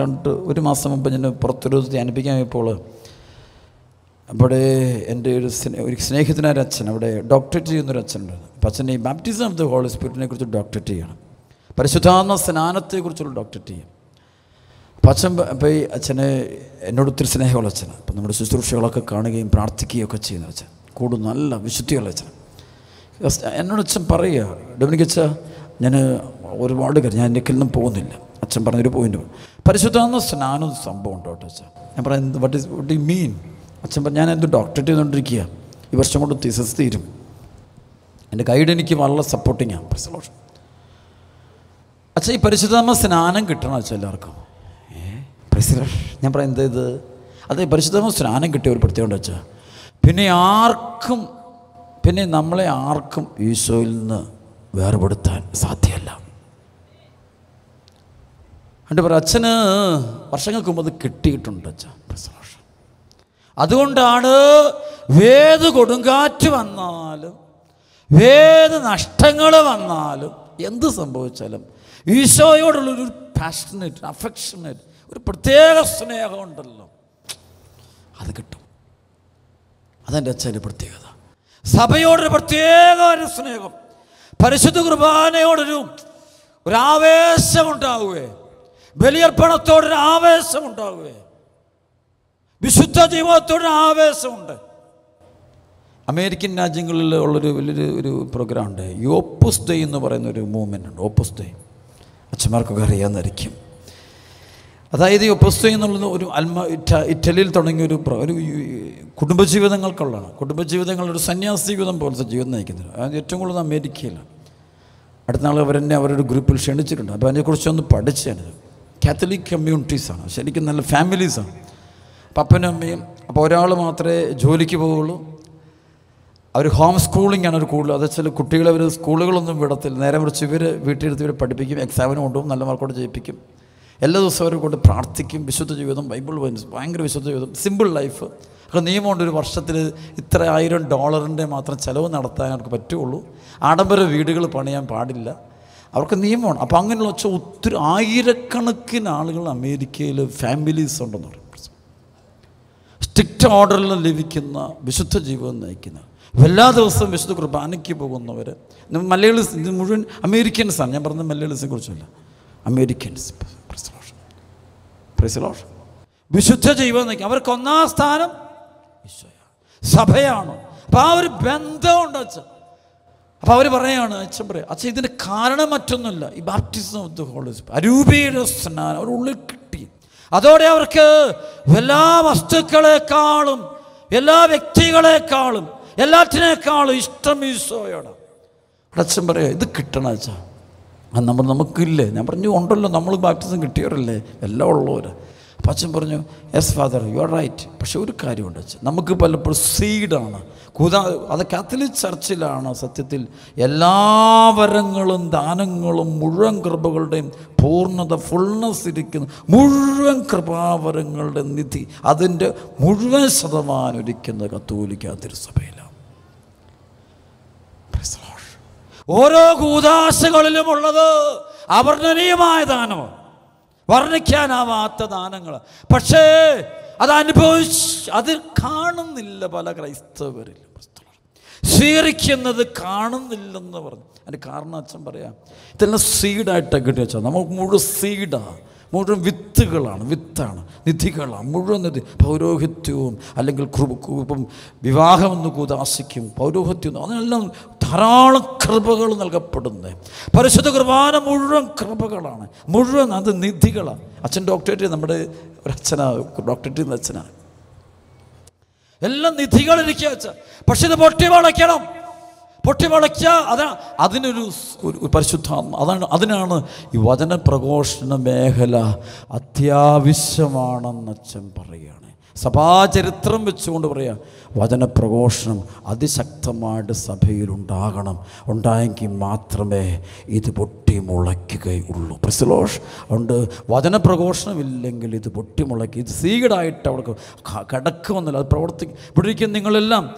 രണ്ട് ഒരു മാസം മുമ്പ് ഞാൻ പുറത്തൊരു ധ്യാനിപ്പിക്കാൻ പോയപ്പോൾ അവിടെ എന്റെ ഒരു ഒരു സ്നേഹിതനായ അച്ഛൻ അവിടെ ഡോക്ടറേറ്റ് ചെയ്യുന്നൊരു അച്ഛനുണ്ട്. അപ്പം അച്ഛൻ ഈ ബാപ്റ്റിസം ഓഫ് ദ ഹോളി സ്പിരിറ്റിനെ കുറിച്ച് ഡോക്ടറേറ്റ് ചെയ്യണം. പരിശുദ്ധാത്മ സ്നാനത്തെക്കുറിച്ചുള്ള ഡോക്ടറേറ്റ് ചെയ്യും അപ്പം അച്ഛൻ അപ്പോൾ ഈ അച്ഛന് എന്നോട് ഒത്തിരി സ്നേഹമുള്ള അച്ഛനാണ്. അപ്പം നമ്മുടെ ശുശ്രൂഷകളൊക്കെ കാണുകയും പ്രാർത്ഥിക്കുകയും ഒക്കെ ചെയ്യുന്ന അച്ഛൻ കൂടുതൽ നല്ല വിശുദ്ധിയുള്ള അച്ഛൻ എന്നോട് അച്ഛൻ പറയുക ഡൊമിനിക് അച്ഛ ഞാൻ ഒരുപാട് കാര്യം ഞാൻ എന്റെ നിന്നും പോകുന്നില്ല. അച്ഛൻ പറഞ്ഞൊരു പോയിന്റ് പരിശുദ്ധാത്മ സ്നാനം സംഭവം ഉണ്ടോ കേട്ടോ അച്ഛൻ? ഞാൻ പറയാം what is what you mean അച്ഛൻ പറഞ്ഞു ഞാൻ എന്ത് ഡോക്ടറേറ്റ് ചെയ്തുകൊണ്ടിരിക്കുക. ഈ വർഷം കൊണ്ട് തീസസ് തീരും. എന്റെ ഗൈഡ് എനിക്ക് വളരെ സപ്പോർട്ടിങ്ങാണ് പ്രസലോഷൻ അച്ഛാ ഈ പരിശുദ്ധാത്മ സ്നാനം കിട്ടണം അച്ഛൻ എല്ലാവർക്കും. ഏ? പ്രസലോഷ് ഞാൻ എന്താ ഇത്? അതെ പരിശുദ്ധാത്മ സ്നാനം കിട്ടിയ ഒരു പ്രത്യേകം അച്ഛാ പിന്നെ ആർക്കും പിന്നെ നമ്മളെ ആർക്കും ഈശോയിൽ നിന്ന് വേർപെടുത്താൻ സാധ്യമല്ല. എന്നിട്ട് പറ അച്ഛന് വർഷങ്ങൾക്ക് മുമ്പ് അത് കിട്ടിയിട്ടുണ്ട് അച്ഛൻ അതുകൊണ്ടാണ് വേത് കൊടുങ്കാറ്റ് വന്നാലും വേത് നഷ്ടങ്ങൾ വന്നാലും എന്ത് സംഭവിച്ചാലും ഈശോയോടുള്ളൊരു പാഷനേറ്റ് അഫെക്ഷനേറ്റ് ഒരു പ്രത്യേക സ്നേഹമുണ്ടല്ലോ അത് കിട്ടും. അതെന്റെ അച്ഛന്റെ പ്രത്യേകത. സഭയോടൊരു പ്രത്യേക ഒരു സ്നേഹം. പരിശുദ്ധ കുർബാനയോടൊരു ഒരു ആവേശം ഉണ്ടാവുകയെ ബലിയർപ്പണത്തോടൊരു ആവേശം വിശുദ്ധ ജീവിതത്തോടൊരു ആവേശമുണ്ട്. അമേരിക്കൻ രാജ്യങ്ങളിൽ ഉള്ളൊരു വലിയൊരു ഒരു പ്രോഗ്രാം ഉണ്ട്. ഈ ഓപ്പസ് ഡേ എന്ന് പറയുന്ന ഒരു മൂവ്മെന്റ് ഉണ്ട്. ഓപ്പസ് ഡേ അച്ഛന്മാർക്കൊക്കെ അറിയാമെന്നായിരിക്കും അതായത് ഈ ഒപ്പസ് ഡേ എന്നുള്ളത് ഒരു അൽമ ഇറ്റ ഇറ്റലിയിൽ തുടങ്ങിയ ഒരു ഒരു കുടുംബജീവിതങ്ങൾക്കുള്ളതാണ്. കുടുംബജീവിതങ്ങൾ ഒരു സന്യാസ ജീവിതം പോലത്തെ ജീവിതം നയിക്കുന്നത്. അത് ഏറ്റവും കൂടുതൽ അമേരിക്കയിലാണ്. അടുത്ത നാൾ അവരെന്നെ അവരൊരു ഗ്രൂപ്പിൽ ക്ഷണിച്ചിട്ടുണ്ട്. അപ്പോൾ അതിനെക്കുറിച്ചൊന്ന് പഠിച്ചാണിത് കാത്തലിക് കമ്മ്യൂണിറ്റീസാണ് ശരിക്കും നല്ല ഫാമിലീസാണ് പപ്പനും അമ്മയും അപ്പോൾ ഒരാൾ മാത്രമേ ജോലിക്ക് പോവുള്ളൂ. അവർ ഹോം സ്കൂളിംഗ് ആണ് ഒരു കൂടുതൽ അത് വെച്ചാൽ കുട്ടികളെ അവർ സ്കൂളുകളൊന്നും വിടത്തില്ല. നേരെ മറിച്ച് ഇവർ വീട്ടിലെടുത്ത് ഇവർ പഠിപ്പിക്കും എക്സാമിന് കൊണ്ടുപോകും നല്ല മാർക്കോട് ജയിപ്പിക്കും. എല്ലാ ദിവസവും അവരെ കൊണ്ട് പ്രാർത്ഥിക്കും വിശുദ്ധ ജീവിതം ബൈബിൾ ഭയങ്കര വിശുദ്ധ ജീവിതം സിമ്പിൾ ലൈഫ് അപ്പോൾ നിയമമുണ്ട് ഒരു വർഷത്തിൽ ഇത്ര ആയിരം ഡോളറിന്റെ മാത്രം ചിലവ് നടത്താൻ അവർക്ക് പറ്റുള്ളൂ. ആഡംബര വീടുകൾ പണിയാൻ പാടില്ല. അവർക്ക് നിയമമാണ്. അപ്പോൾ അങ്ങനെയുള്ള വെച്ചാൽ ഒത്തിരി ആയിരക്കണക്കിന് ആളുകൾ അമേരിക്കയിൽ ഫാമിലീസ് ഉണ്ടെന്ന് പറയും. സ്ട്രിക്റ്റ് ഓർഡറിൽ ലഭിക്കുന്ന വിശുദ്ധ ജീവിതം നയിക്കുന്ന. എല്ലാ ദിവസവും വിശുദ്ധ കുർബാനയ്ക്ക് പോകുന്നവർ മലയാളീസ് ഇത് മുഴുവൻ അമേരിക്കൻസാണ് ഞാൻ പറഞ്ഞത് മലയാളീസിനെ കുറിച്ചല്ല. അമേരിക്കൻസ്. പ്രസിലോഷൻ വിശുദ്ധ ജീവിതം നയിക്കും. അവർക്ക് ഒന്നാം സ്ഥാനം ഈശോയാണ്. സഭയാണ്. അപ്പോൾ ആ ഒരു ബന്ധമുണ്ട് അച്ഛൻ അപ്പോൾ അവർ പറയാണ് അച്ഛൻ പറയാം അച്ഛൻ ഇതിന് കാരണം മറ്റൊന്നുമില്ല. ഈ ബാപ്റ്റിസം ഓഫ് ദ ഹോളി അരൂപിയുടെ സ്നാനം അവർ ഉള്ളിൽ കിട്ടി. അതോടെ അവർക്ക് എല്ലാ വസ്തുക്കളെക്കാളും എല്ലാ വ്യക്തികളെക്കാളും എല്ലാറ്റിനേക്കാളും ഇഷ്ടം ഈശോയോട്. അച്ഛൻ പറയാം ഇത് കിട്ടണം അച്ഛാ. അത് നമ്മൾ നമുക്കില്ലേ? ഞാൻ പറഞ്ഞു ഉണ്ടല്ലോ നമ്മൾ ബാപ്റ്റിസം കിട്ടിയവരല്ലേ? എല്ലാം ഉള്ളവർ അപ്പം അച്ഛൻ പറഞ്ഞു yes father you are right പക്ഷെ ഒരു കാര്യമുണ്ട് നമുക്ക് പലപ്പോഴും സീഡാണ്. കുതാ അത് കാത്തലിക് ചർച്ചിലാണ് സത്യത്തിൽ എല്ലാ വരങ്ങളും ദാനങ്ങളും മുഴുവൻ കൃപകളുടെയും പൂർണത ഫുൾനെസ് ഇരിക്കുന്ന. മുഴുവൻ കൃപാവരങ്ങളുടെ നിധി അതിന്റെ മുഴുവൻ ശതമാനം ഇരിക്കുന്ന കത്തോലിക്ക തിരുസഭയിലാണ്. ഓരോ കൂതാശകളിലും ഉള്ളത് അവർണനീയമായ ദാനമാണ്. വർണിക്കാനാവാത്ത ദാനങ്ങൾ പക്ഷേ അത് അനുഭവിച്ച് അത് കാണുന്നില്ല പല ക്രൈസ്തവരിലും. സ്വീകരിക്കുന്നത് കാണുന്നില്ലെന്ന് പറഞ്ഞു. അതിന് കാരണം അച്ഛൻ പറയാം ഇതെല്ലാം സീഡായിട്ടൊക്കെ കിട്ടി വെച്ചാൽ നമുക്ക് മുഴുവൻ സീഡാണ് മുഴുവൻ വിത്തുകളാണ് വിത്താണ് നിധികളാണ് മുഴുവൻ നിധി. പൗരോഹിത്യവും അല്ലെങ്കിൽ കൃപ വിവാഹമെന്ന് കൂതാശിക്കും പൗരോഹിത്യം അതിനെല്ലാം ധാരാളം കൃപകൾ നൽകപ്പെടുന്നത് പരിശുദ്ധ കുർബാന മുഴുവൻ കൃപകളാണ്. മുഴുവൻ അത് നിധികളാണ്. അച്ഛൻ ഡോക്ടറേറ്റ് നമ്മുടെ ഒരു അച്ഛനാണ് ഡോക്ടറേറ്റ് എന്ന അച്ഛനാണ് എല്ലാം നിധികളിരിക്കുക അച്ഛൻ പക്ഷെ ഇത് പൊട്ടി വളയ്ക്കണം. പൊട്ടി വളയ്ക്കുക അതാണ് അതിനൊരു ഒരു അതാണ് അതിനാണ് ഈ വചന പ്രഘോഷണ മേഖല അത്യാവശ്യമാണെന്ന് അച്ഛൻ പറയുകയാണ്. സഭാചരിത്രം വെച്ചുകൊണ്ട് പറയാം വചനപ്രഘോഷണം അതിശക്തമായിട്ട് സഭയിലുണ്ടാകണം. ഉണ്ടായെങ്കിൽ മാത്രമേ ഇത് പൊട്ടി മുളയ്ക്കുകയുള്ളൂ. പ്രസിലോഷ് അതുകൊണ്ട് വചന പ്രഘോഷണമില്ലെങ്കിൽ ഇത് പൊട്ടി മുളയ്ക്കുക ഇത് സീഗഡായിട്ട് അവർക്ക് കിടക്കുമെന്നില്ല അത് പ്രവർത്തി ഇവിടെ നിങ്ങളെല്ലാം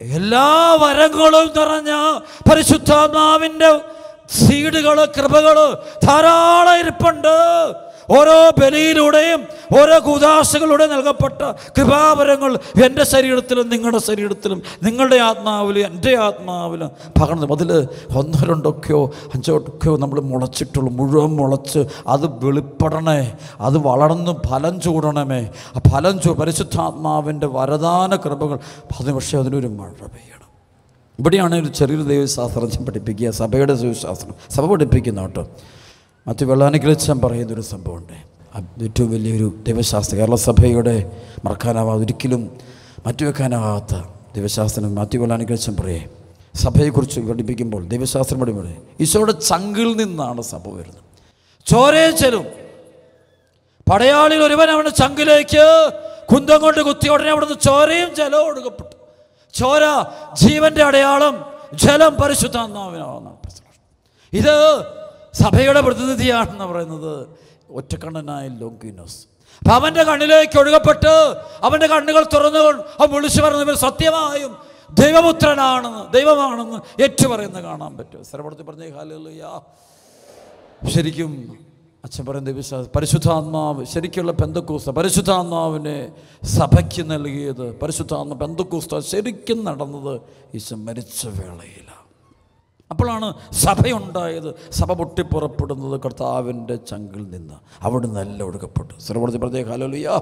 എല്ലാ വരങ്ങളും നിറഞ്ഞ പരിശുദ്ധാത്മാവിന്റെ സീഡുകൾ കൃപകൾ ധാരാളം ഇരിപ്പുണ്ട്. ഓരോ ബലിയിലൂടെയും ഓരോ കൂതാശകളുടെയും നൽകപ്പെട്ട കൃപാവരങ്ങൾ എന്റെ ശരീരത്തിലും നിങ്ങളുടെ ശരീരത്തിലും നിങ്ങളുടെ ആത്മാവിലും എന്റെ ആത്മാവിലും. പകർന്നു അതിൽ ഒന്നോ രണ്ടൊക്കെയോ അഞ്ചോട്ടൊക്കെയോ നമ്മൾ മുളച്ചിട്ടുള്ളൂ. മുഴുവൻ മുളച്ച് അത് വെളിപ്പെടണേ. അത് വളർന്ന് ഫലം ചൂടണമേ. ആ ഫലം ചൂ പരിശുദ്ധാത്മാവിന്റെ വരദാന കൃപകൾ. അതിന് പക്ഷേ അതിനൊരു മഴ പെയ്യണം. ഇവിടെയാണ് ഒരു ചെറിയൊരു ദൈവശാസ്ത്രം പഠിപ്പിക്കുക. സഭയുടെ ദൈവശാസ്ത്രം. സഭ പഠിപ്പിക്കുന്ന കേട്ടോ. മറ്റു വെള്ളാനിക്കലിച്ചൻ പറയുന്നൊരു സംഭവമുണ്ട്. ഏറ്റവും വലിയൊരു ദൈവശാസ്ത്ര കേരള സഭയുടെ മറക്കാനാവാതെ ഒരിക്കലും മാറ്റിവെക്കാനാവാത്ത ദൈവശാസ്ത്രം മാത്യു പറയേ സഭയെക്കുറിച്ച് പഠിപ്പിക്കുമ്പോൾ ദൈവശാസ്ത്രം പഠിപ്പിക്കുന്നത് ഈശോയുടെ ചങ്കിൽ നിന്നാണ് സഭ വരുന്നത്. ചോരയെ ചെലും ഒരുവൻ അവന്റെ ചങ്കിലേക്ക് കുന്തം കൊണ്ട് കുത്തി ഉടനെ അവിടുന്ന് ചോരയും ജലവും ഒടുക്കപ്പെട്ടു ചോര ജീവന്റെ അടയാളം ജലം പരിശുദ്ധാത്മാവിനാവുന്ന ഇത് സഭയുടെ പ്രതിനിധിയാണെന്ന് പറയുന്നത്. ഒറ്റക്കണ്ണനായ ലോങ്കിനോസ്. അപ്പം അവന്റെ കണ്ണിലേക്ക് ഒഴുകപ്പെട്ട് അവന്റെ കണ്ണുകൾ തുറന്നു അവൻ വിളിച്ചു പറഞ്ഞവർ സത്യമായും ദൈവപുത്രനാണെന്ന് ദൈവമാണെന്ന് ഏറ്റു പറയുന്നത് കാണാൻ പറ്റും. സ്ഥലപ്പെടുത്തി പറഞ്ഞേ ഹാലുയ്യ ശരിക്കും അച്ഛൻ പറയുന്ന വിശ്വാസം പരിശുദ്ധാത്മാവ് ശരിക്കുള്ള പെന്തക്കൂസ്ത പരിശുദ്ധാത്മാവിനെ സഭയ്ക്ക് നൽകിയത് പരിശുദ്ധാത്മ പെന്തക്കൂസ്ത ശരിക്കും നടന്നത് ഈശോ മരിച്ച വേളയിലാണ്. അപ്പോഴാണ് സഭയുണ്ടായത്. സഭ പൊട്ടിപ്പുറപ്പെടുന്നത് കർത്താവിന്റെ ചങ്കിൽ നിന്ന്. അവിടെ നല്ല ഒഴുകപ്പെട്ടു. സർവത്തിൽ പ്രത്യേക ഹാലോലിയ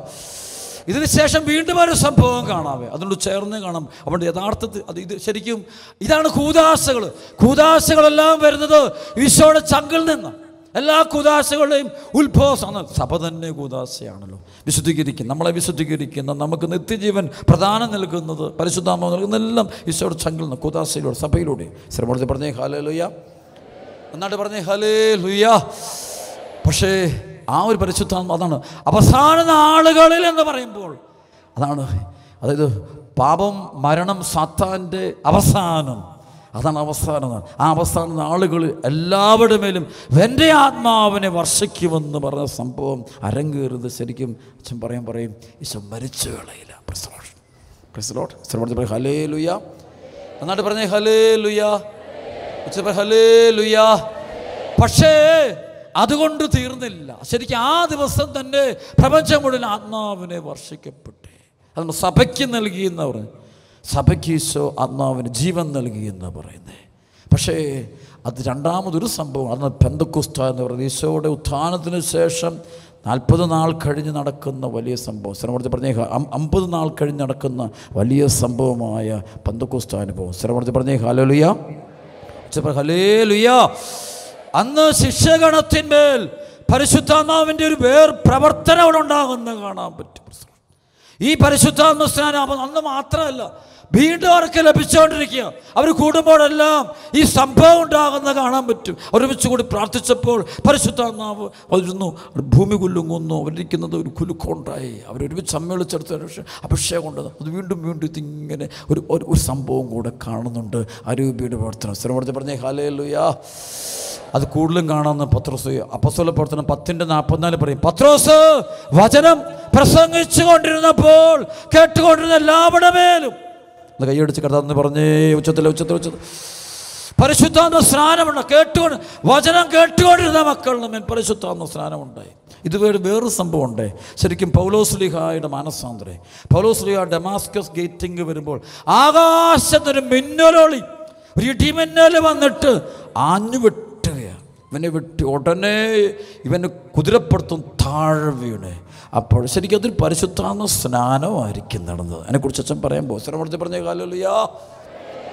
ഇതിനുശേഷം വീണ്ടും ഒരു സംഭവം കാണാവേ. അതിനോട് ചേർന്ന് കാണാം. അവിടെ യഥാർത്ഥത്തിൽ അത് ഇത് ശരിക്കും ഇതാണ് കൂതാസകൾ കൂതാസകളെല്ലാം വരുന്നത് ഈശോയുടെ ചങ്കിൽ നിന്ന്. എല്ലാ കുദാശകളുടെയും ഉത്ഭവസാണ് സഭ തന്നെ കുദാശയാണല്ലോ. വിശുദ്ധീകരിക്കുന്ന നമ്മളെ വിശുദ്ധീകരിക്കുന്ന നമുക്ക് നിത്യജീവൻ പ്രധാനം നൽകുന്നത് പരിശുദ്ധാമ നൽകുന്നതെല്ലാം ഈശോയുടെ ചങ്കിൽ നിന്ന് കുദാശയിലൂടെ സഭയിലൂടെ. ശ്രമത്തിൽ പറഞ്ഞേ ഹാലേ ലുയ്യ എന്നാട്ട് പറഞ്ഞേ ഹലേ ലുയ്യ പക്ഷേ ആ ഒരു പരിശുദ്ധാത്മ അതാണ് അവസാന നാളുകളിൽ എന്ന് പറയുമ്പോൾ അതാണ് അതായത് പാപം മരണം സാത്താന്റെ അവസാനം. അതാണ് അവസാനം. ആ അവസാന നാളുകൾ എല്ലാവരുടെ മേലും എന്റെ ആത്മാവിനെ വർഷിക്കുമെന്ന് പറഞ്ഞ സംഭവം അരങ്ങേറുന്നത് ശരിക്കും അച്ഛൻ പറയാൻ പറയും ഈശോ മരിച്ചു കളയില്ല പ്രസലോട്ട് പ്രസലോട്ട് ശ്രമത്തിൽ പറയും ഹലേ ലുയ എന്നാട്ട് പറഞ്ഞേ ഹലേ ലുയ ഉച്ച ഹലേ ലുയ പക്ഷേ അതുകൊണ്ട് തീർന്നില്ല. ശരിക്കും ആ ദിവസം തന്നെ പ്രപഞ്ചം മുഴുവൻ ആത്മാവിനെ വർഷിക്കപ്പെട്ടേ. അതുകൊണ്ട് സഭയ്ക്ക് നൽകിയെന്ന് പറഞ്ഞു സഭയ്ക്ക് ഈശോ ആത്മാവിന് ജീവൻ നൽകി എന്ന് പറയുന്നത് പക്ഷേ അത് രണ്ടാമതൊരു സംഭവം. അന്ന് പെന്തക്കുസ്ത എന്ന് പറയുന്നത് ഈശോയുടെ ഉത്ഥാനത്തിന് ശേഷം നാൽപ്പത് നാൾ കഴിഞ്ഞ് നടക്കുന്ന വലിയ സംഭവം. ശ്രമത്തിൽ പറഞ്ഞേ അമ്പത് നാൾ കഴിഞ്ഞ് നടക്കുന്ന വലിയ സംഭവമായ പന്തക്കുസ്ത അനുഭവം ശ്രമത്തിൽ പറഞ്ഞേ ഹാലലുയ ഹലേ ലുയാ അന്ന് ശിക്ഷഗണത്തിന്മേൽ പരിശുദ്ധാത്മാവിന്റെ ഒരു വേർ പ്രവർത്തനം ഉണ്ടാകുന്ന കാണാൻ പറ്റും. ഈ പരിശുദ്ധാത്മ സ്നാനം അന്ന് മാത്രമല്ല വീണ്ടും അവർക്ക് ലഭിച്ചുകൊണ്ടിരിക്കുക അവർ കൂടുമ്പോഴെല്ലാം ഈ സംഭവം ഉണ്ടാകുന്ന കാണാൻ പറ്റും. ഒരുമിച്ച് കൂടി പ്രാർത്ഥിച്ചപ്പോൾ പരിശുദ്ധാത്മാവ് വരുന്നു ഭൂമി കുലുങ്ങുന്നു. അവരിക്കുന്നത് ഒരു കുലുക്കമുണ്ടായി. അവരൊരുമിച്ച് സമ്മേളിച്ചെടുത്ത അഭിഷേകം ഉണ്ട് അത് വീണ്ടും വീണ്ടും ഇതിങ്ങനെ ഒരു ഒരു സംഭവം കൂടെ കാണുന്നുണ്ട്. അരൂപിയുടെ പ്രവർത്തനം. സ്ഥിരപ്പെടുത്തി പറഞ്ഞേ ഹാലേ ലുയാ അത് കൂടുതലും കാണാമെന്ന് പത്രോസ് അപ്പസ്വല പ്രവർത്തനം പത്തിന്റെ നാൽപ്പത്തിനാല് പറയും. പത്രോസ് വചനം പ്രസംഗിച്ചു കൊണ്ടിരുന്നപ്പോൾ കേട്ടുകൊണ്ടിരുന്ന എല്ലാവരുടെ മേലും ഒന്ന് കൈയടിച്ച് കിടന്നു പറഞ്ഞേ ഉച്ചത്തിൽ ഉച്ചത്തിൽ ഉച്ചത്തിൽ പരിശുദ്ധാത്മ സ്നാനമുണ്ട്. കേട്ടുകൊണ്ട് വചനം കേട്ടുകൊണ്ടിരുന്ന മക്കളിലും മേൽ പരിശുദ്ധാത്മ സ്നാനമുണ്ടായി ഇത് വേറെ വേറൊരു സംഭവം ഉണ്ട് ശരിക്കും പൗലോസ്ലിഹായുടെ മാനസാന്തരെ. പൗലോസ്ലിഹ ഡെമാസ്കസ് ഗേറ്റിംഗ് വരുമ്പോൾ ആകാശത്തൊരു മിന്നലോളി ഒരു ഇടിമിന്നൽ വന്നിട്ട് ആഞ്ഞു വെട്ടുകയാണ്. ഇവനെ വെട്ടി ഉടനെ ഇവനെ കുതിരപ്പുറത്തും താഴെ വീണ്. അപ്പോൾ ശരിക്കും അതൊരു പരിശുദ്ധാന്ന സ്നാനമായിരിക്കും നടന്നത്. അതിനെക്കുറിച്ച് അച്ഛൻ പറയുമ്പോൾ സ്ഥലപ്പെടുത്തി പറഞ്ഞ കാലല്ലയാ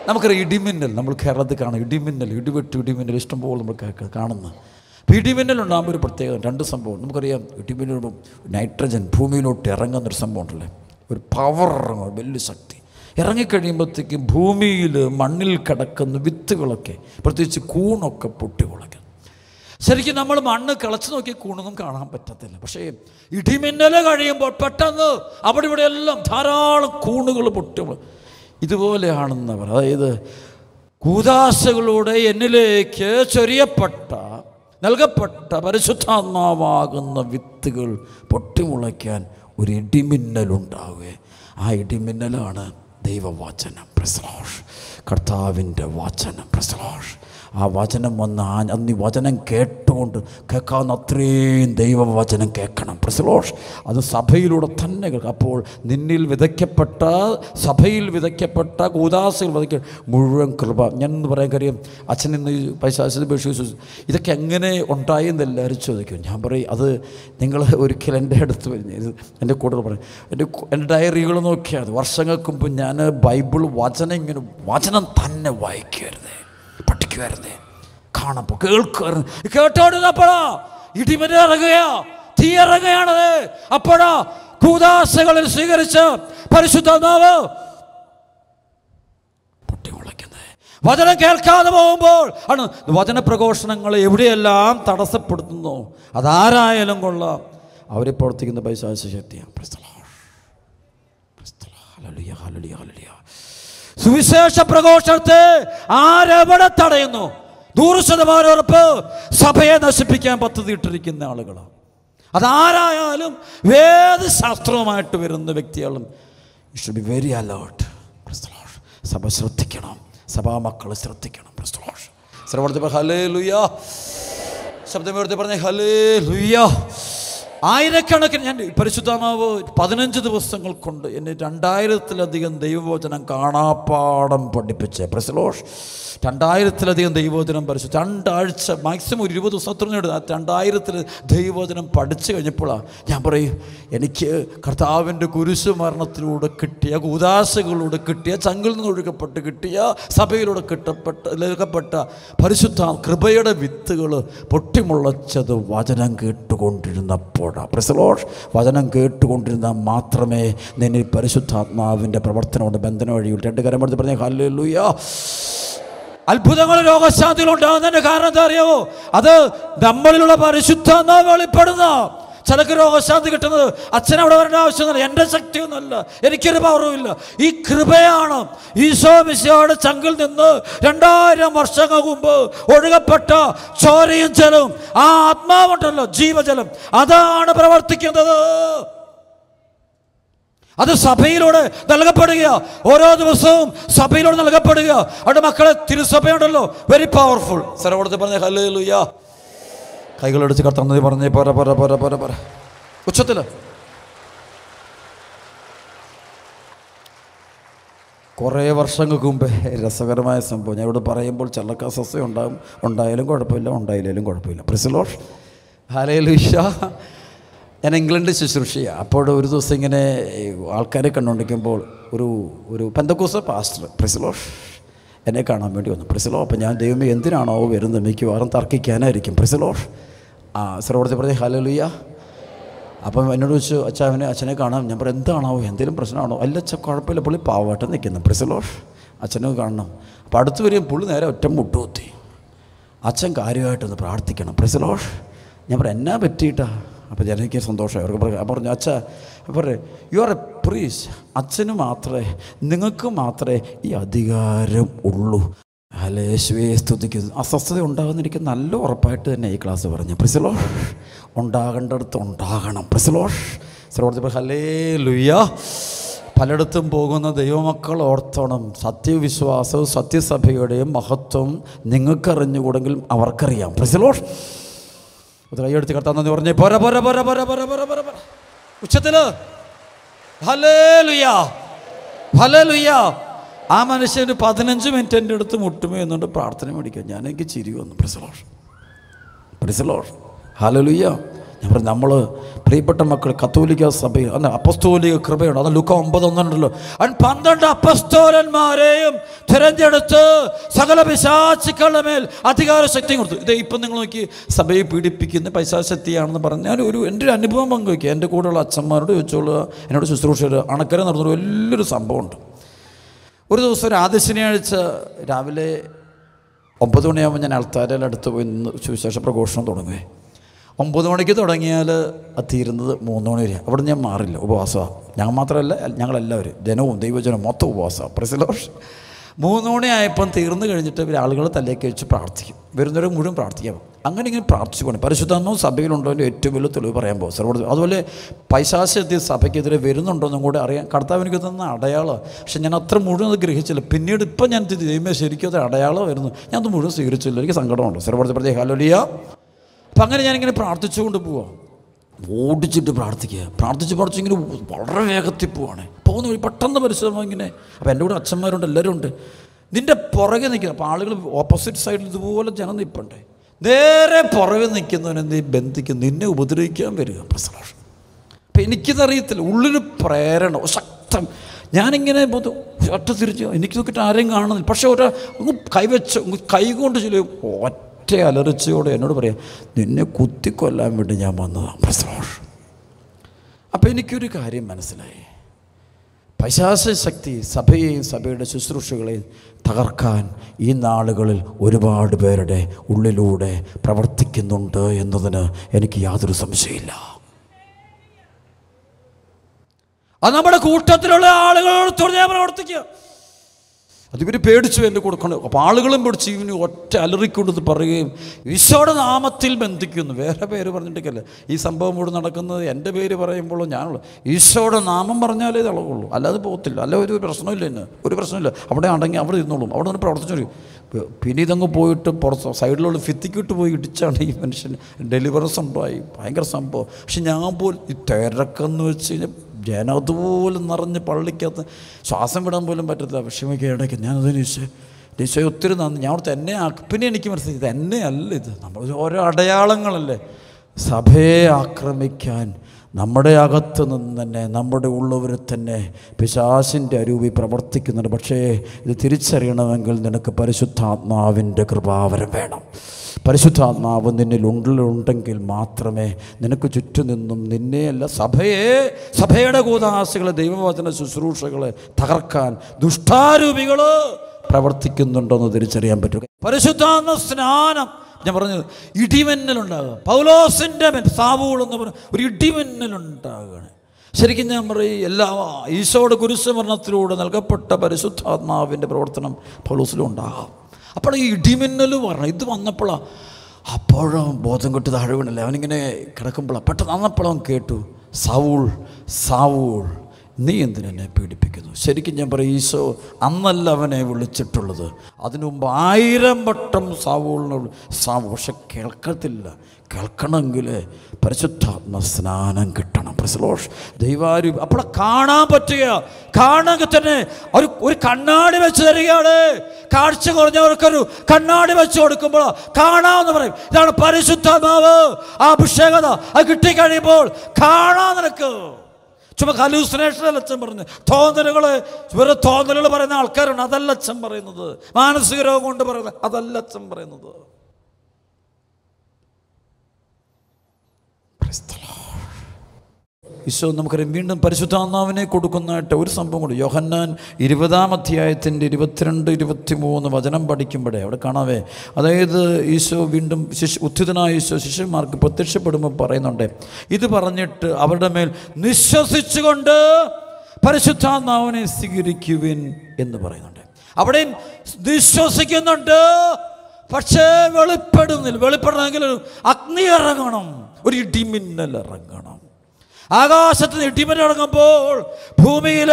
നമുക്കറിയാം ഇടിമിന്നൽ നമ്മൾ കേരളത്തിൽ കാണാം ഇടിമിന്നൽ ഇടിവെട്ട് ഇടിമിന്നൽ ഇഷ്ടംപോലെ നമ്മൾ കേൾക്കുക കാണുന്നു. അപ്പോൾ ഇടിമിന്നൽ ഉണ്ടാകുമ്പോൾ ഒരു പ്രത്യേകത രണ്ട് സംഭവം. നമുക്കറിയാം ഇടിമിന്നലും നൈട്രജൻ ഭൂമിയിലോട്ട് ഇറങ്ങുന്നൊരു സംഭവം ഉണ്ടല്ലേ? ഒരു പവർ ഇറങ്ങും വലിയ ശക്തി. ഇറങ്ങിക്കഴിയുമ്പോഴത്തേക്കും ഭൂമിയിൽ മണ്ണിൽ കിടക്കുന്ന വിത്തുകളൊക്കെ പ്രത്യേകിച്ച് കൂണൊക്കെ പൊട്ടിമുളയ്ക്കും ശരിക്കും നമ്മൾ മണ്ണ് കിളച്ച് നോക്കി കൂണൊന്നും കാണാൻ പറ്റത്തില്ല. പക്ഷേ ഇടിമിന്നൽ കഴിയുമ്പോൾ പെട്ടെന്ന് അവിടെ ഇവിടെ എല്ലാം ധാരാളം കൂണുകൾ പൊട്ടി. ഇതുപോലെയാണെന്നവർ അതായത് കൂതാശകളുടെ എന്നിലേക്ക് ചൊരിയപ്പെട്ട നൽകപ്പെട്ട പരിശുദ്ധാത്മാവാകുന്ന വിത്തുകൾ പൊട്ടിമുളയ്ക്കാൻ ഒരു ഇടിമിന്നലുണ്ടാവുക ആ ഇടിമിന്നലാണ് ദൈവവാചനം. പ്രസലോഷ്. കർത്താവിന്റെ വാചനം. പ്രസലോഷ്. ആ വചനം വന്ന് ആ അന്ന് ഈ വചനം കേട്ടുകൊണ്ട് കേൾക്കാവുന്ന അത്രയും ദൈവവചനം കേൾക്കണം. പ്രസലോഷ് അത് സഭയിലൂടെ തന്നെ കേൾക്കും. അപ്പോൾ നിന്നിൽ വിതയ്ക്കപ്പെട്ട സഭയിൽ വിതയ്ക്കപ്പെട്ട ഗൂദാസിൽ വിതയ്ക്ക മുഴുവൻ കൃപ. ഞാൻ പറയാൻ കാര്യം അച്ഛൻ ഇന്ന് അച്ഛനും ബേഷു ഇതൊക്കെ എങ്ങനെ ഉണ്ടായി എന്ന് എല്ലാവരും ചോദിക്കും. ഞാൻ പറയും അത് നിങ്ങൾ ഒരിക്കൽ എന്റെ അടുത്ത് വരുന്നത് ഇത് എന്റെ കൂടെ പറയും. എന്റെ എന്റെ ഡയറികൾ നോക്കിയാൽ. വർഷങ്ങൾക്ക് മുമ്പ് ഞാൻ ബൈബിൾ വചനം ഇങ്ങനെ വചനം തന്നെ വായിക്കുമായിരുന്നേ പഠിക്കുമായിരുന്നേ കാണപ്പോൾ കേൾക്കുമായിരുന്നു കേട്ടോടുന്നപ്പോഴാ ഇടിമന ഇറങ്ങുകയാ തീ ഇറങ്ങുകയാണത് അപ്പോഴാ കൂതാശകളിൽ സ്വീകരിച്ച് പരിശുദ്ധ നാവ് വചനം കേൾക്കാതെ പോകുമ്പോൾ ആണ് വചന പ്രഘോഷണങ്ങൾ എവിടെയെല്ലാം തടസ്സപ്പെടുത്തുന്നു? അതാരായാലും കൊള്ളാം. അവരെ പ്രവർത്തിക്കുന്ന പൈസ ശക്തിയാണ്. സുവിശേഷ പ്രഘോഷണത്തെ ആരെവിടെ തടയുന്നു? നൂറ് ശതമാനം ഉറപ്പ് സഭയെ നശിപ്പിക്കാൻ പദ്ധതി ഇട്ടിരിക്കുന്ന ആളുകളാണ്. അതാരായാലും ഏത് ശാസ്ത്രവുമായിട്ട് വരുന്ന വ്യക്തികളും ഷുഡ് ബി വെരി അലേർട്ട് സഭ ശ്രദ്ധിക്കണം. സഭാ മക്കൾ ശ്രദ്ധിക്കണം ശ്രവണത്തിൽ ഹലേ ലുയാ ശബ്ദമേർത്തി പറഞ്ഞേ ഹലേ ലുയ്യ ആയിരക്കണക്കിന് ഞാൻ പരിശുദ്ധമാവ് പതിനഞ്ച് ദിവസങ്ങൾ കൊണ്ട് എന്നെ രണ്ടായിരത്തിലധികം ദൈവവചനം കാണാപ്പാടം പഠിപ്പിച്ച്. പ്രസലോഷ് രണ്ടായിരത്തിലധികം ദൈവവചനം പഠിച്ചു. രണ്ടാഴ്ച മാക്സിമം ഒരു ഇരുപത് ദിവസം എടുത്ത് ആ രണ്ടായിരത്തിൽ ദൈവവചനം പഠിച്ചു കഴിഞ്ഞപ്പോഴാണ് ഞാൻ പറയും എനിക്ക് കർത്താവിന്റെ കുരിശു മരണത്തിലൂടെ കിട്ടിയ കൂതാശകളിലൂടെ കിട്ടിയ ചങ്കിൽ നിന്ന് കിട്ടിയ സഭയിലൂടെ കിട്ടപ്പെട്ട ലഭിക്കപ്പെട്ട പരിശുദ്ധ കൃപയുടെ വിത്തുകൾ പൊട്ടിമുളച്ചത് വചനം കേട്ടുകൊണ്ടിരുന്നപ്പോഴാണ് പ്രസലോഷ് വചനം കേട്ടുകൊണ്ടിരുന്നാൽ മാത്രമേ നിന്നിൽ പരിശുദ്ധാത്മാവിന്റെ പ്രവർത്തനമുണ്ട് ബന്ധനം വഴിയുള്ളൂ രണ്ട് കരം എടുത്ത് പറഞ്ഞ ഹല്ലേലൂയ. അത്ഭുതങ്ങൾ രോഗശാന്തികൾ ഉണ്ടാകുന്നതിന്റെ കാരണം എന്താ അറിയാമോ അത് നമ്മളിലുള്ള പരിശുദ്ധാത്മാവ് വെളിപ്പെടുന്ന ചിലക്ക് രോഗശാന്തി കിട്ടുന്നത് അച്ഛൻ അവിടെ വരേണ്ട ആവശ്യമൊന്നുമില്ല. എന്റെ ശക്തിയൊന്നുമല്ല. എനിക്കൊരു പവറുമില്ല ഈ കൃപയാണ് ഈശോ മിശയോടെ ചങ്കിൽ നിന്ന് രണ്ടായിരം വർഷങ്ങൾ മുമ്പ് ഒഴുകപ്പെട്ട ചോരയും ജലവും ആ ആത്മാവുണ്ടല്ലോ ജീവജലം. അതാണ് പ്രവർത്തിക്കുന്നത്. അത് സഭയിലൂടെ നൽകപ്പെടുക ഓരോ ദിവസവും സഭയിലൂടെ നൽകപ്പെടുക അവിടെ മക്കളെ തിരുസഭയുണ്ടല്ലോ. വെരി പവർഫുൾ സ്ഥലം പറഞ്ഞ ഹല്ലേലൂയ കൈകളെടുത്ത് കർത്തന്നത് പറഞ്ഞേ പോര പോര പോര പോര പോര. ഉച്ചത്തിൽ കുറേ വർഷങ്ങൾക്ക് മുമ്പേ രസകരമായ സംഭവം. ഞാൻ ഇവിടെ പറയുമ്പോൾ ചിലർക്ക് അസ്വസ്ഥ ഉണ്ടാകും ഉണ്ടായാലും കുഴപ്പമില്ല ഉണ്ടായില്ലേലും കുഴപ്പമില്ല. പ്രിസിലോഷ് ഹാലയിലുഷ ഞാൻ ഇംഗ്ലണ്ടിൽ ശുശ്രൂഷയാണ് അപ്പോൾ ഒരു ദിവസം ഇങ്ങനെ ആൾക്കാരെ കണ്ടുകൊണ്ടിരിക്കുമ്പോൾ ഒരു ഒരു പെന്തക്കോസ പാസ്റ്റർ പ്രിസിലോഷ് എന്നെ കാണാൻ വേണ്ടി വന്നു. പ്രിസിലോ അപ്പോൾ ഞാൻ ദൈവമേ എന്തിനാണോ വരുന്നത്? മിക്കവാറും തർക്കിക്കാനായിരിക്കും. പ്രിസിലോഷ് ആ സർവോടത്തെ പറഞ്ഞ ഹലലുയ്യ അപ്പം എന്നോട് ചോദിച്ചു അച്ഛാ അവനെ അച്ഛനെ കാണാം. ഞാൻ പറയാം എന്താണാവോ? എന്തെങ്കിലും പ്രശ്നമാണോ? അല്ല അച്ഛൻ കുഴപ്പമില്ല. പുള്ളി പാവമായിട്ട് നിൽക്കുന്നു. പ്രിസലോഷ് അച്ഛനെ കാണണം. അപ്പോൾ അടുത്ത് വരെയും പുള്ളി നേരെ ഒറ്റ മുട്ടുകുത്തി. അച്ഛൻ കാര്യമായിട്ടൊന്ന് പ്രാർത്ഥിക്കണം. പ്രിസലോഷ് ഞാൻ പറയാം എന്നാ പറ്റിയിട്ടാ? അപ്പോൾ ജനയ്ക്ക് സന്തോഷമായി അവർക്ക് പറഞ്ഞു പറഞ്ഞു അച്ഛാ പറയേ യു ആർ എ പ്രീസ് അച്ഛന് മാത്രമേ നിങ്ങൾക്ക് മാത്രമേ ഈ അധികാരം ഉള്ളൂ. ഹലേശുവെ സ്തുതിക്കുന്നു. അസ്വസ്ഥത ഉണ്ടാകുന്നിരിക്കും നല്ല ഉറപ്പായിട്ട് തന്നെ ഈ ക്ലാസ് പറഞ്ഞു. പ്രിസലോ ഉണ്ടാകേണ്ടടുത്ത് ഉണ്ടാകണം. പ്രിസലോഷ് സർവോടത്തി ഹലേ ലുയ്യ പലയിടത്തും പോകുന്ന ദൈവമക്കൾ ഓർത്തോണം. സത്യവിശ്വാസവും സത്യസഭയുടെയും മഹത്വം നിങ്ങൾക്കറിഞ്ഞുകൂടെങ്കിലും അവർക്കറിയാം. പ്രിസലോഷ് കൈയെടുത്ത് കർത്താന്ന് പറഞ്ഞേ. പോര പോര പോര പോര പോര പോര പോര പോര. ഉച്ചത്തിൽ. ഹലേലുയ്യ ഹലേലുയ്യ ആ മനുഷ്യന് പതിനഞ്ച് മിനിറ്റ് എന്റെ അടുത്ത് മുട്ടുമേ എന്നുകൊണ്ട് പ്രാർത്ഥന മേടിക്കുക ഞാൻ എനിക്ക് ചിരി വന്നു. പ്രിസലോഷ് പ്രിസലോഷ് ഹലലുയ്യ ഞാൻ പറഞ്ഞു നമ്മൾ പ്രിയപ്പെട്ട മക്കൾ കത്തോലിക്ക സഭയിൽ അല്ല അപ്പസ്തോലിക കൃപയുണ്ട്. അത് ലുക്ക ഒമ്പത് ഒന്നുണ്ടല്ലോ. അവൻ പന്ത്രണ്ട് അപ്പസ്തോലന്മാരെയും തിരഞ്ഞെടുത്ത് സകല പിശാചുക്കളുടെ മേൽ അധികാര ശക്തി കൊടുത്തു. ഇത് ഇപ്പം നിങ്ങൾ നോക്കി സഭയെ പീഡിപ്പിക്കുന്ന പൈശാശക്തിയാണെന്ന് പറഞ്ഞ് ഞാൻ ഒരു എന്റെ ഒരു അനുഭവം പങ്കുവയ്ക്കുക എന്റെ കൂടെയുള്ള അച്ഛന്മാരോട് ചോദിച്ചോളുക എന്നോട് ശുശ്രൂഷ അണക്കര നടന്നൊരു വലിയൊരു സംഭവമുണ്ട്. ഒരു ദിവസം ഒരു ആദ്യ ശനിയാഴ്ച രാവിലെ ഒമ്പത് മണിയാകുമ്പോൾ ഞാൻ അൾത്താരയിൽ അടുത്ത് പോയി നിന്ന് സുവിശേഷ പ്രഘോഷണം തുടങ്ങുകയെ ഒമ്പത് മണിക്ക് തുടങ്ങിയാൽ അത് തീരുന്നത് മൂന്ന് മണി വരെ അവിടെ ഞാൻ മാറില്ല ഉപവാസമാണ് ഞാൻ മാത്രമല്ല ഞങ്ങളെല്ലാവരും ജനവും ദൈവജനവും മൊത്തം ഉപവാസമാണ് പ്രസിലോഷ് മൂന്ന് മണിയായപ്പം തീർന്നു കഴിഞ്ഞിട്ട് ഇവർ ആളുകൾ തലേക്ക് വെച്ച് പ്രാർത്ഥിക്കും. വരുന്നവരെ മുഴുവൻ പ്രാർത്ഥിക്കാം. അങ്ങനെ ഇങ്ങനെ പ്രാർത്ഥിച്ചു പോകണം പരിശുദ്ധമെന്നോ സഭയിലുണ്ടോ എന്ന് ഏറ്റവും വലിയ തെളിവ് പറയാൻ പോകും. സർവോട് അതുപോലെ പൈശാസ്യത്തിൽ സഭയ്ക്കെതിരെ വരുന്നുണ്ടോയെന്നും കൂടെ അറിയാം. കർത്താവ് എനിക്ക് തന്ന അടയാളം. പക്ഷെ ഞാൻ അത്ര മുഴുവൻ അത് ഗ്രഹിച്ചില്ല. പിന്നീട് ഇപ്പം ഞാൻ ദൈവമേ ശരിക്കും അത് വരുന്നു ഞാൻ അത് മുഴുവൻ സ്വീകരിച്ചില്ല. എനിക്ക് സങ്കടമുണ്ട്. സർവോട് പറഞ്ഞ ഹലോലിയ അപ്പം അങ്ങനെ ഞാനിങ്ങനെ പ്രാർത്ഥിച്ചുകൊണ്ട് പോവാം. ഓടിച്ചിട്ട് പ്രാർത്ഥിക്കുക. പ്രാർത്ഥിച്ച് പ്രാർത്ഥിച്ചിങ്ങനെ വളരെ വേഗത്തിൽ പോവാണ്. പോകുന്ന വഴി പെട്ടെന്ന് പരിശ്രമം ഇങ്ങനെ. അപ്പോൾ എന്റെ കൂടെ അച്ഛന്മാരുണ്ട് എല്ലാവരും ഉണ്ട്. നിന്റെ പുറകെ നിൽക്കുന്നത് അപ്പോൾ ആളുകൾ ഓപ്പോസിറ്റ് സൈഡിൽ ഇതുപോലെ ജനം നിൽപ്പണ്ടേ നേരെ പുറകെ നിൽക്കുന്നവനെ നീ ബന്ധിക്കും. നിന്നെ ഉപദ്രവിക്കാൻ വരിക. പ്രസലോഷം അപ്പം എനിക്കിതറിയത്തില്ല. ഉള്ളിൽ പ്രേരണ ശക്തം. ഞാനിങ്ങനെ ഒറ്റ തിരിച്ചു എനിക്ക് നോക്കിയിട്ട് ആരെയും കാണുന്നില്ല. പക്ഷേ ഒരു കൈവച്ച് കൈകൊണ്ട് ചില ഒറ്റ അലർച്ചയോടെ എന്നോട് പറയാം നിന്നെ കുത്തിക്കൊല്ലാൻ വേണ്ടി ഞാൻ വന്നതാണ് പ്രസലോഷം അപ്പോൾ എനിക്കൊരു കാര്യം മനസ്സിലായി. പൈശാച ശക്തി സഭയെയും സഭയുടെ ശുശ്രൂഷകളെയും തകർക്കാൻ ഈ നാളുകളിൽ ഒരുപാട് പേരുടെ ഉള്ളിലൂടെ പ്രവർത്തിക്കുന്നുണ്ട് എന്നതിന് എനിക്ക് യാതൊരു സംശയമില്ല. അത് നമ്മുടെ കൂട്ടത്തിലുള്ള ആളുകളോട് തുടർന്ന് പ്രവർത്തിക്കുക അതിവർ പേടിച്ചു എന്റെ കൊടുക്കണം അപ്പോൾ ആളുകളും പേടിച്ച് ഇവന് ഒറ്റ അലറിക്കൊണ്ടത് പറയുകയും ഈശോയുടെ നാമത്തിൽ ബന്ധിക്കുന്നു. വേറെ പേര് പറഞ്ഞിട്ടൊക്കെയല്ല. ഈ സംഭവം ഇവിടെ നടക്കുന്നത് എന്റെ പേര് പറയുമ്പോഴും ഞാനുള്ള ഈശോയുടെ നാമം പറഞ്ഞാലേ ഇളവുള്ളൂ. അല്ലാതെ പോകത്തില്ല. അല്ല ഒരു പ്രശ്നമില്ല എന്നെ ഒരു പ്രശ്നമില്ല. അവിടെ അടങ്ങി അവിടെ ഇരുന്നോളും. അവിടെ നിന്ന് പ്രവർത്തിച്ചു പിന്നെ ഇതങ്ങ് പോയിട്ട് പുറത്ത് സൈഡിലുള്ള ഫിത്തിക്കിട്ട് പോയി ഇടിച്ചാണ് ഈ മനുഷ്യൻ ഡെലിവറൻസ് ഉണ്ടായി ഭയങ്കര സംഭവം. പക്ഷെ ഞാൻ പോലും ഈ തിരക്കെന്ന് വെച്ച് കഴിഞ്ഞാൽ ജനം അതുപോലെ നിറഞ്ഞ് പള്ളിക്കകത്ത് ശ്വാസം വിടാൻ പോലും പറ്റത്തില്ല. വിഷമിക്കുക ഇടയ്ക്ക് ഞാനതിന് ഈശോ ഈശോ ഒത്തിരി നന്ദി. ഞാൻ അവിടുത്തെ എന്നെ പിന്നെ എനിക്ക് മനസ്സിലായി ഇത് എന്നെ അല്ല ഇത്. നമ്മൾ ഓരോ അടയാളങ്ങളല്ലേ? സഭയെ ആക്രമിക്കാൻ നമ്മുടെ അകത്ത് നിന്ന് തന്നെ നമ്മുടെ ഉള്ളവർ തന്നെ പിശാസിന്റെ അരൂപി പ്രവർത്തിക്കുന്നുണ്ട്. പക്ഷേ ഇത് തിരിച്ചറിയണമെങ്കിൽ നിനക്ക് പരിശുദ്ധാത്മാവിന്റെ കൃപാവരം വേണം. പരിശുദ്ധാത്മാവ് നിന്നിൽ ഉള്ളിലുണ്ടെങ്കിൽ മാത്രമേ നിനക്ക് ചുറ്റും നിന്നും നിന്നെയല്ല സഭയെ സഭയുടെ കൂതാശകളെ ദൈവവചന ശുശ്രൂഷകളെ തകർക്കാൻ ദുഷ്ടാരൂപികൾ പ്രവർത്തിക്കുന്നുണ്ടെന്ന് തിരിച്ചറിയാൻ പറ്റും പരിശുദ്ധാത്മ സ്നാനം ഞാൻ പറഞ്ഞത് ഇടിമിന്നലുണ്ടാകുക. പൗലോസിന്റെ സാവൂൾ എന്ന് പറഞ്ഞ ഒരു ഇടിമിന്നലുണ്ടാകുകയാണ്. ശരിക്കും ഞാൻ പറയും എല്ലാ ഈശോയുടെ കുരിശുമരണത്തിലൂടെ നൽകപ്പെട്ട പരിശുദ്ധാത്മാവിന്റെ പ്രവർത്തനം പൗലോസിലും ഉണ്ടാകാം. അപ്പോൾ ഈ ഇടിമിന്നൽ പറഞ്ഞു ഇത് വന്നപ്പോഴാണ് അപ്പോഴും ബോധം കെട്ട് താഴെ വീണല്ലേ? അവനിങ്ങനെ കിടക്കുമ്പോഴാണ് പെട്ടെന്ന് അന്നപ്പോഴും കേട്ടു സാവൂൾ സാവൂൾ നീ എന്തിനെന്നെ പീഡിപ്പിക്കുന്നു? ശരിക്കും ഞാൻ പറയും ഈശോ അന്നല്ല അവനെ വിളിച്ചിട്ടുള്ളത്. അതിനു മുമ്പ് ആയിരം വട്ടം സാവൂളിനെ സാവു പക്ഷെ കേൾക്കത്തില്ല. കേൾക്കണമെങ്കിൽ പരിശുദ്ധാത്മ സ്നാനം കിട്ടണം. പ്രസലോഷ് ദൈവാരു അപ്പോൾ കാണാൻ പറ്റുക. കാണുക തന്നെ ഒരു ഒരു കണ്ണാടി വെച്ച് തരികയാണ്. കാഴ്ച കുറഞ്ഞവർക്കൊരു കണ്ണാടി വെച്ച് കൊടുക്കുമ്പോൾ കാണാമെന്ന് പറയും. ഇതാണ് പരിശുദ്ധാത്മാവ്. ആ അഭിഷേകത അത് കിട്ടിക്കഴിയുമ്പോൾ കാണാൻ നിനക്ക്. ചുമ്മാ ഹലൂസിനേഷൻ അല്ല പറഞ്ഞു. തോന്നലുകൾ വെറും തോന്നലുകൾ പറയുന്ന ആൾക്കാരുണ്ട് അതല്ല പറയുന്നത്. മാനസിക രോഗം കൊണ്ട് പറയുന്നത് അതല്ല പറയുന്നത്. ഈശോ നമുക്ക് വീണ്ടും പരിശുദ്ധാത്മാവിനെ കൊടുക്കുന്നതായിട്ട് ഒരു സംഭവം കൂടി. യോഹന്നാൻ ഇരുപതാം അധ്യായത്തിന്റെ ഇരുപത്തിരണ്ട് ഇരുപത്തി മൂന്ന് വചനം പഠിക്കുമ്പോഴേ അവിടെ കാണാവേ അതായത് ഈശോ വീണ്ടും ശിശു ഉത്ഥിതനായ ഈശോ ശിഷ്യന്മാർക്ക് പ്രത്യക്ഷപ്പെടുമ്പോൾ പറയുന്നുണ്ട് ഇത് പറഞ്ഞിട്ട് അവരുടെ മേൽ നിശ്വസിച്ചുകൊണ്ട് പരിശുദ്ധാത്മാവിനെ സ്വീകരിക്കുവിൻ എന്ന് പറയുന്നുണ്ട്. അവിടെ വിശ്വസിക്കുന്നുണ്ട് പക്ഷേ വെളിപ്പെടുന്നില്ല. വെളിപ്പെടണമെങ്കിൽ ഒരു അഗ്നി ഇറങ്ങണം ഒരു ഇടിമിന്നൽ ഇറങ്ങണം. ആകാശത്ത് ഇടിമിന്നൽ ഭൂമിയിൽ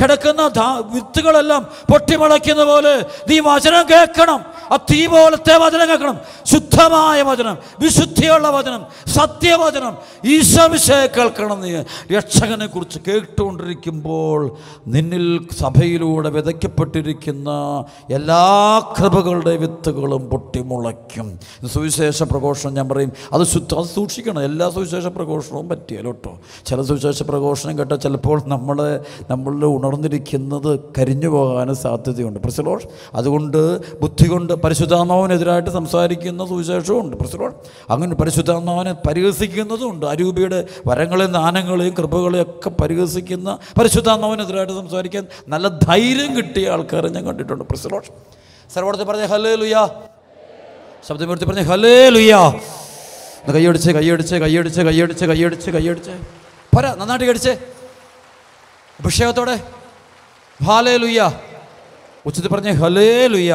കിടക്കുന്ന വിത്തുകളെല്ലാം പൊട്ടിമുളയ്ക്കുന്ന പോലെ നീ വചനം കേൾക്കണം. ആ തീ പോലത്തെ വചനം കേൾക്കണം. ശുദ്ധമായ വചനം വിശുദ്ധിയുള്ള വചനം സത്യവചനം. ഈശോമിശയെ കേൾക്കണം നീ. രക്ഷകനെ കുറിച്ച് കേട്ടുകൊണ്ടിരിക്കുമ്പോൾ നിന്നിൽ സഭയിലൂടെ വിതയ്ക്കപ്പെട്ടിരിക്കുന്ന എല്ലാ കൃപകളുടെ വിത്തുകളും പൊട്ടിമുളയ്ക്കും. സുവിശേഷ പ്രഘോഷണം ഞാൻ പറയും. അത് ശുദ്ധ അത് സൂക്ഷിക്കണം. എല്ലാ സുവിശേഷ പ്രഘോഷണവും പറ്റിയാലോട്ടോ. ചില സുവിശേഷ പ്രഘോഷണം കേട്ടാൽ ചിലപ്പോൾ നമ്മൾ നമ്മളിൽ ഉണർന്നിരിക്കുന്നത് കരിഞ്ഞു പോകാനും സാധ്യതയുണ്ട്. പ്രസിലോഷ് അതുകൊണ്ട് ബുദ്ധി കൊണ്ട് പരിശുദ്ധാത്മാവിനെതിരായിട്ട് സംസാരിക്കുന്ന സുവിശേഷവും ഉണ്ട്. പ്രസിലോഷ് അങ്ങനെ പരിശുദ്ധാത്മാവിനെ പരിഹസിക്കുന്നതും ഉണ്ട്. അരൂപിയുടെ വരങ്ങളെയും ദാനങ്ങളെയും കൃപകളെയും ഒക്കെ പരിഹസിക്കുന്ന പരിശുദ്ധാത്മാവിനെതിരായിട്ട് സംസാരിക്കാൻ നല്ല ധൈര്യം കിട്ടിയ ആൾക്കാരെ ഞാൻ കണ്ടിട്ടുണ്ട്. പ്രസിലോഷ് സർവോടത്തിൽ പറഞ്ഞ ഹലേ ലുയാ ശബ്ദമൂർത്തി പറഞ്ഞ ഹലേ ലുയാ കൈയടിച്ച് കൈയടിച്ച് കൈയടിച്ച് കൈയടിച്ച് കൈയടിച്ച് കൈയടിച്ച്. പോരാ നന്നായിട്ട് കടിച്ച്. അഭിഷേകത്തോടെ. ഹാലേ ലുയ്യ ഉച്ചത്തിൽ പറഞ്ഞ ഹലേ ലുയ്യ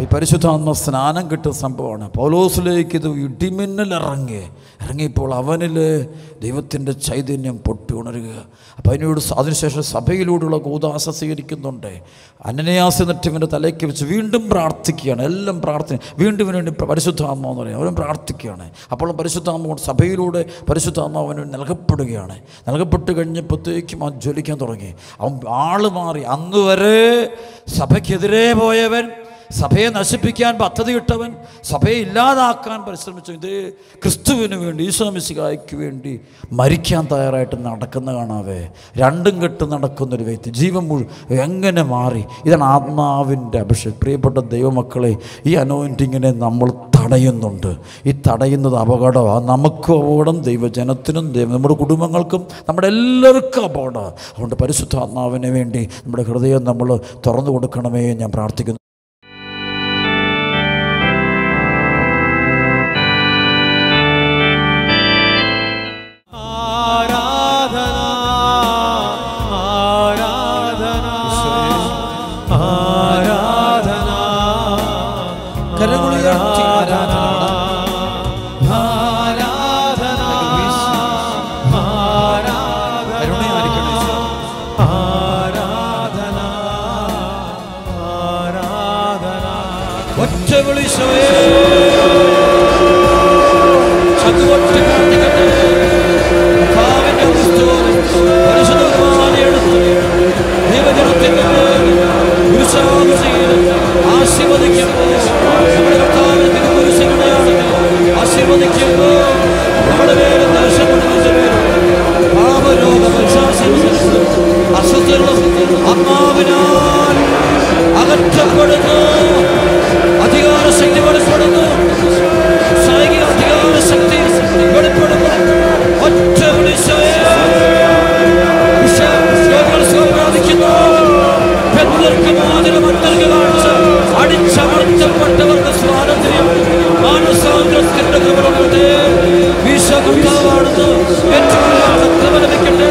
ഈ പരിശുദ്ധാത്മ സ്നാനം കിട്ടുന്ന സംഭവമാണ്. പൗലോസിലേക്ക് ഇത് ഇടിമിന്നലിറങ്ങി ഇറങ്ങിയപ്പോൾ അവനിൽ ദൈവത്തിന്റെ ചൈതന്യം പൊട്ടി ഉണരുക. അപ്പം അതിനോട് അതിനുശേഷം സഭയിലൂടെയുള്ള കൂതാശ സ്വീകരിക്കുന്നുണ്ട്. അനനയാസ് എന്നിട്ട് ഇവന്റെ തലയ്ക്ക് വെച്ച് വീണ്ടും പ്രാർത്ഥിക്കുകയാണ്. എല്ലാം പ്രാർത്ഥന വീണ്ടും വേണ്ടി പരിശുദ്ധാത്മാവ് എന്ന് പറയും അവരും പ്രാർത്ഥിക്കുകയാണ്. അപ്പോൾ പരിശുദ്ധാത്മ സഭയിലൂടെ പരിശുദ്ധാത്മാവ് അവന് നൽകപ്പെടുകയാണ്. നൽകപ്പെട്ട് കഴിഞ്ഞപ്പോഴത്തേക്കും അവൻ ജ്വലിക്കാൻ തുടങ്ങി. അവൻ ആൾ മാറി. അന്ന് വരെ സഭയ്ക്കെതിരെ പോയവൻ സഭയെ നശിപ്പിക്കാൻ പദ്ധതിയിട്ടവൻ സഭയെ ഇല്ലാതാക്കാൻ പരിശ്രമിച്ചു ഇത് ക്രിസ്തുവിന് വേണ്ടി ഈശോമിശികായ്ക്ക് വേണ്ടി മരിക്കാൻ തയ്യാറായിട്ട് നടക്കുന്ന കാണാവേ. രണ്ടും കെട്ട് നടക്കുന്നൊരു വ്യക്തി. ജീവൻ മുഴുവൻ എങ്ങനെ മാറി? ഇതാണ് ആത്മാവിന്റെ അഭിഷേകം. പ്രിയപ്പെട്ട ദൈവമക്കളെ ഈ അനോയിന്റിങ്ങിനെ നമ്മൾ തടയുന്നുണ്ട്. ഈ തടയുന്നത് അപകടമാണ് നമുക്കും അപകടം. ദൈവജനത്തിനും ദൈവം നമ്മുടെ കുടുംബങ്ങൾക്കും നമ്മുടെ എല്ലാവർക്കും അപകടമാണ് അതുകൊണ്ട് പരിശുദ്ധാത്മാവിന് വേണ്ടി നമ്മുടെ ഹൃദയം നമ്മൾ തുറന്നു കൊടുക്കണമേ ഞാൻ പ്രാർത്ഥിക്കുന്നു. മേൽ കുരിശാകും ചെയ്ത് ആശീർവദിക്കുമ്പോൾ നമ്മുടെ കർത്താവിന്റെ തിരുക്കുരിശികളെയാണ് ആശീർവദിക്കുമ്പോൾ നമ്മുടെ ദർശനം പാപരോഗ അസ്വസ്ഥകളും ആത്മാവിനാൽ അകറ്റപ്പെടുന്നു പെൺപിള്ളേർക്ക് മോചനം അന്തർക്ക് കാണിച്ച് അടിച്ചമർത്തപ്പെട്ടവർക്ക് സ്വാതന്ത്ര്യം. മാനസാന്തരത്തിന്റെ ഏറ്റുകൊള്ളാനുള്ള കൃപ ലഭിക്കട്ടെ.